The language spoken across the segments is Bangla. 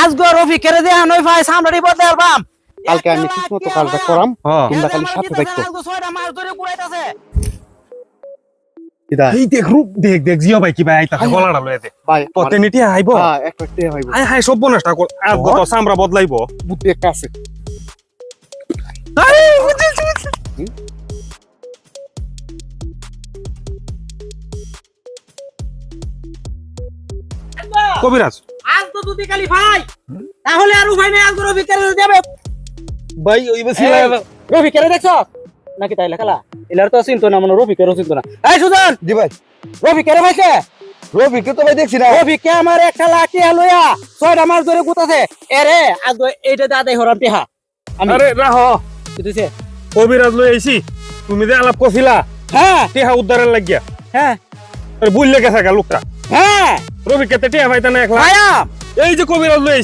আজ গো রফি কেড়ে দেয়া নই ভাই বদলে অ্যালবাম কালকে আমি ঠিক মতো কাজটা করাম হ্যাঁ তোমরা খালি সাথে থাকতো এই দেখ রূপ দেখ দেখ জিও ভাই কি ভাই আইতা গলাটা লয়ে দে। ভাই পথে নিতে আইব? হ্যাঁ একটা হাই হাই সব বনসটা কর। আর গত সামরা বদলাইব। বুদ্ধি একটা আছে। কবিরাজ আজ তো কালি ভাই। তাহলে আর উপায় নেই আজ গো রফি কেড়ে যাবে ভাই ওই বেশি কেড়ে দেখছ? নাকি তাইলে খেলা? এলার তো চিন্তা না মানে রফি কেড়ে চিন্তা না। এই সুজন! জি ভাই। রফি কেড়ে ভাইছে? রবি কে তো ভাই দেখছি না। রফি কে আমার একটা লাঠি লইয়া ছয়টা মাছ ধরে গুতাছে। এরে আজ এইটা দাদাই হরাম টিহা। আরে রাহ। কি কবিরাজ লই আইছি। তুমি যে আলাপ করছিলা হ্যাঁ। টিহা উদ্ধারের লাগিয়া। হ্যাঁ। বুঝলে গেছে লোকটা। হ্যাঁ রবি কেতে টিহা পাইতা না একলা? ভাইয়া! এই যে কবিরাজ লই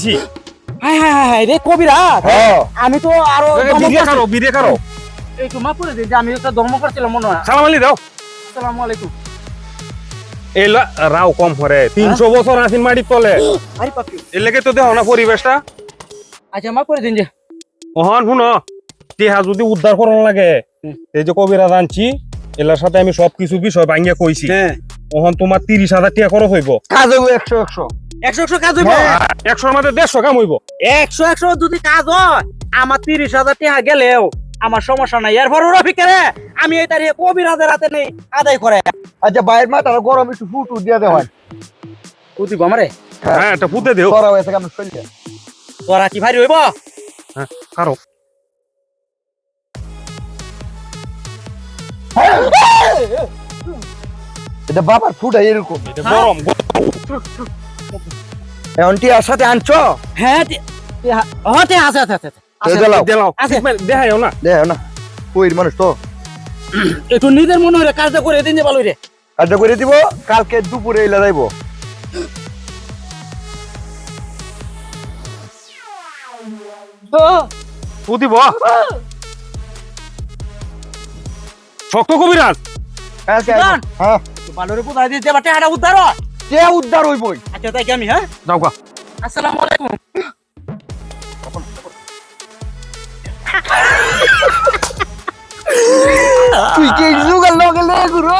হাই হাই হাই রে কবিরা আমি তো আরও বিরে করছি। বিরে কারও একটু মা করে দিন যে আমি একটা ধর্ম করছিলাম মনে হয়। সালাম আলি দাও। আসসালামু আলাইকুম। এলা রাও কম বছর আসিন মাটি তলে। আরে পাপি। এর লেগে তো দেখো না পরিবেশটা। আচ্ছা মা করে দিন যে। ওহন শুন টিহা যদি উদ্ধার করানো লাগে এই যে কবিরাজ আনছি এলার সাথে আমি সব কিছু বিষয় ভাঙ্গিয়া কইছি। হ্যাঁ। ওহন তোমার তিরিশ হাজার টাকা খরচ হইব। কাজ হইব একশো একশো। একশো একশো কাজ হইব? একশোর মধ্যে দেড়শো কাম হইব। একশো একশো যদি কাজ হয় আমার তিরিশ হাজার টাকা গেলেও আমার সমস্যা নাই। এরপর রফি কেরে আমি এই তারিখে কবিরাজের হাতে নেই আদায় করে। আচ্ছা বাইরের মা তারা গরম একটু ফুটু দিয়ে দেওয়া হয়। বুঝিব আমারে হ্যাঁ। এটা পুঁতে দেও। করা হয়েছে কেমন? চলছে তোরা কি ভারী হইব? কারও এটা বাবার ফুটা এরকম। এটা গরম এখন টিয়ার সাথে আনছো? হ্যাঁ হতে আছে আছে না? না। মানুষ তো? একটু নিজের মনে হয় কাজটা করে দিন যে ভালো রে কাজটা করে দিব কালকে দুপুরে এলে যাইব। পুঁতিব শক্ত কবিরাজ। কালকে হ্যাঁ। ভালো রে কোথায় দিতে বাটে হাঁটা উদ্ধার। কে উদ্ধার হইবই। আচ্ছা তাই কি আমি হ্যাঁ? যাও গা। আসসালামু আলাইকুম। তুই কি জুগাল লগে লগে গুরু?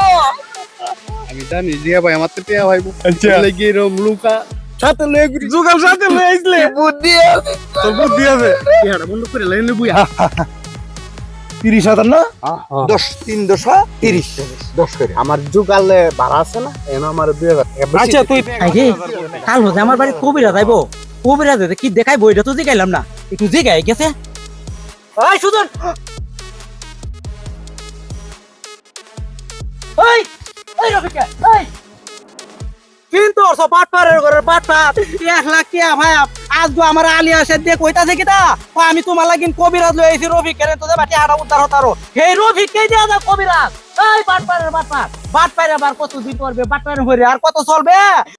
আমি জানি জিয়া ভাই আমার তো টিয়া ভাইবো। আচ্ছা। লেগে এরম লুকা সাথে লয়ে ঘুরি। যুগাল সাথে লই আইছলে বুদ্ধি আছে? তোর বুদ্ধি আছে। টিয়াটা বন্ধ করে লাইনে বুয়া তিরিশ হাজার না? দশ তিন দশা তিরিশ। দশ করে। আমার যুগালে ভাড়া আছে না এন আমার দুই হাজার আচ্ছা তুই কাল হতে আমার বাড়ি কবিরা যাইব। কবিরা যেতে কি দেখাই বইটা তো জিগাইলাম না। একটু জিগাই গেছে? ওই সুজন ওই ওই রফিকা ওই কিন্তু অর্থ পাট পারের ঘরের পাট পাট এক লাখ টিয়া ভাই, আজ গো আমার আলি আসে, দিয়ে কইতাছে কিটা আমি তোমার লাগিন কবিরাজ লই আইছি রফিক কেন তোদের বাটি হাড়া উদ্ধার হতারো হে রফিক, কে দিয়া দা কবিরাজ? এই পাট পারের পাট পাট বাট পারে আবার কত দিন করবে বাট পারে আর কত চলবে?